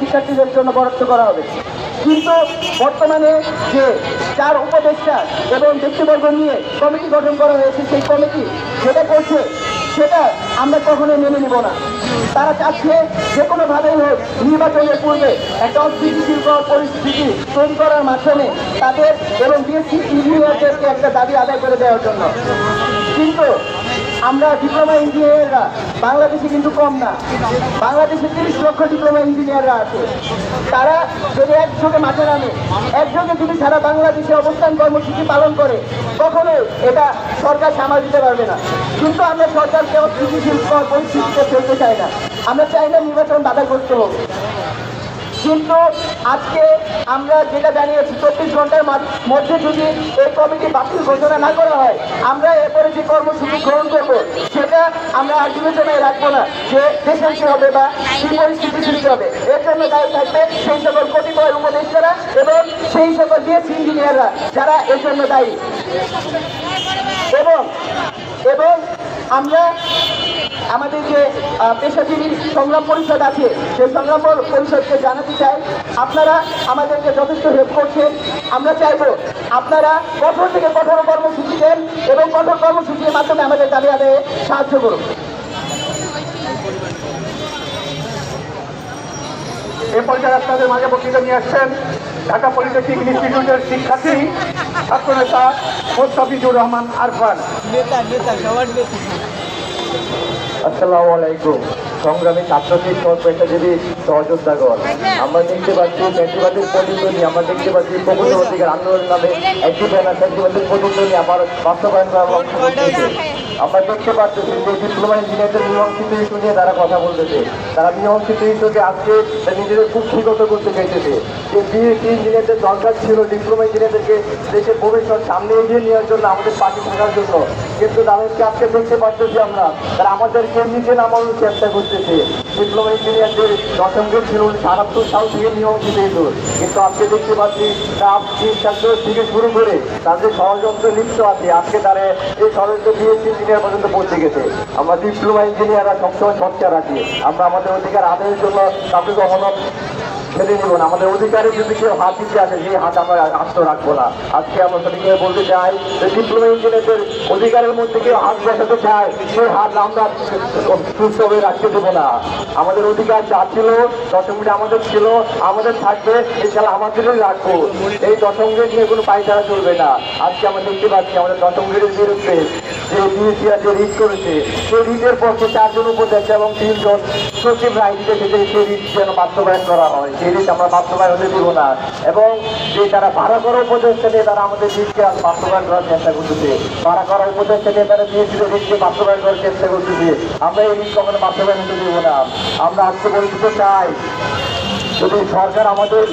শিক্ষার্থীদের জন্য বরাদ্দ করা হবে। কিন্তু বর্তমানে যে চার উপদেষ্টা এবং ব্যক্তিবর্গ নিয়ে কমিটি গঠন করা হয়েছে, সেই কমিটি যেটা করছে, সেটা আমরা কখনোই মেনে নিব না। তারা চাচ্ছে যে কোনোভাবেই হোক নির্বাচনের পূর্বে একটা অস্থিতিশীল পরিস্থিতি তৈরি করার মাধ্যমে তাদের এবং বিএসসি ইঞ্জিনিয়ারদেরকে একটা দাবি আদায় করে দেওয়ার জন্য। কিন্তু আমরা ডিপ্লোমা ইঞ্জিনিয়াররা বাংলাদেশে কিন্তু কম না। বাংলাদেশে তিরিশ লক্ষ ডিপ্লোমা ইঞ্জিনিয়াররা আছে। তারা যদি একসঙ্গে মাঠে নামে একসঙ্গে যদি সারা বাংলাদেশে অবস্থান কর্মসূচি পালন করে, কখনোই এটা সরকার সামাল দিতে পারবে না। কিন্তু আমরা সরকারকে অস্থিতিশীল পরিস্থিতিতে ফেলতে চাই না। আমরা চাই না নির্বাচন বাধাগ্রস্ত হোক। কিন্তু আজকে আমরা যেটা জানিয়েছি, চব্বিশ ঘণ্টার মধ্যে যদি এই কমিটি বাতিল ঘোষণা না করা হয়, আমরা এরপরে যে কর্মসূচি গ্রহণ করব, সেটা আমরা আর বিবেচনায় রাখব না যে দেশের হবে বা কি পরিস্থিতি সৃষ্টি হবে। এর জন্য দায়ী থাকবে সেই সকল কতিপয় উপদেষ্টারা এবং সেই সকল বিএস ইঞ্জিনিয়াররা যারা এর জন্য দায়ী। এবং এবং আমরা আমাদের যে পেশাজীবী সংগ্রাম পরিষদ আছে সেই সংগ্রাম পরিষদকে জানাতে চাই। আপনারা আমাদেরকে যথেষ্ট হেল্প করছেন। আমরা চাইব আপনারা কঠোর থেকে কঠোর কর্মসূচি দেন এবং কঠোর কর্মসূচির মাধ্যমে আমাদের দাবি আদায়ে সাহায্য করুন। এ পর্যায়ে আপনাদের মাঝে বক্তৃতা নিয়ে আসছেন ঢাকা পলিটেকনিক ইনস্টিটিউটের শিক্ষার্থী ছাত্রনেতা মোস্তাফিজুর রহমান আরফান। নেতা নেতা সবার নেতা। আসসালামু আলাইকুম। সংগ্রামী ছাত্রশিক পেশাজীবী সহযোদ্ধাগণ আমরা দেখতে পাচ্ছি ফ্যাসিবাদের প্রতিদ্বন্দ্বী আমরা দেখতে পাচ্ছি প্রকৃত অধিকার আন্দোলন নামে একটি ব্যানার ফ্যাসিবাদের প্রতিদ্বন্দ্বী আমার বাস্তবায়ন করতেছে আমরা দেখতে পাচ্ছি যে ডিপ্লোমা ইঞ্জিনিয়ারদের মীমাংসিত ইস্যু নিয়ে তারা কথা বলতেছে। তারা মীমাংসিত ইস্যুকে আজকে নিজেদের কুক্ষিগত করতে চাইতেছে। যে বিএসসি ইঞ্জিনিয়ারদের দরকার ছিল ডিপ্লোমা ইঞ্জিনিয়ারদেরকে দেশের ভবিষ্যৎ সামনে এগিয়ে নেওয়ার জন্য আমাদের পাশে থাকার জন্য। কিন্তু তাদেরকে আজকে দেখতে পাচ্ছি আমরা, তারা আমাদেরকে নিচে নামানোর চেষ্টা করতেছে। ডিপ্লোমা ইঞ্জিনিয়ারদের দশম গ্রেড ছিল আটাত্তর সাল থেকে নিয়মিত এলো কিন্তু আজকে দেখতে পাচ্ছি তাপ চিকিৎসা থেকে শুরু করে তাদের ষড়যন্ত্র লিপ্ত আছে। আজকে তারা এই ষড়যন্ত্র বিএসসি ইঞ্জিনিয়ার পর্যন্ত পৌঁছে গেছে। আমরা ডিপ্লোমা ইঞ্জিনিয়াররা সবসময় সচ্চা রাখি। আমরা আমাদের অধিকার আদায়ের জন্য কাউকে কখনো ছেড়ে নিব না। আমাদের অধিকারে যদি কেউ হাত দিতে আসে, সেই হাত আমরা আস্ত রাখব না। আজকে আমরা সঠিকভাবে বলতে চাই যে ডিপ্লোমা ইঞ্জিনিয়ারদের অধিকারের মধ্যে কেউ হাত বসাতে চায়, সেই হাত আমরা সুস্থভাবে রাখতে দেবো না। আমাদের অধিকার যা ছিল দশমীটা আমাদের ছিল, আমাদের থাকবে এছাড়া আমাদেরই রাখব। এই দশমীর নিয়ে কোনো পায়তারা চলবে না। আজকে আমরা দেখতে পাচ্ছি, আমাদের দশমীর বিরুদ্ধে যে বিএসিআর যে রিট করেছে। সেই রিটের পক্ষে চারজন উপদেষ্টা এবং তিনজন সচিব রায় দিতেছে সেই রিট যেন বাস্তবায়ন করা হয়। সেই রিট আমরা বাস্তবায়ন হতে দিব না। এবং যে তারা ভাড়া করা উপদেষ্টা নিয়ে তারা আমাদের রিটকে বাস্তবায়ন করার চেষ্টা করতেছে। ভাড়া করা উপদেষ্টা নিয়ে তারা দিয়েছিল রিটকে বাস্তবায়ন করার চেষ্টা করতেছে। আমরা এই রিট কখনো বাস্তবায়ন হতে দিব না। আমরা আজকে বলতে চাই, যদি সরকার আমাদের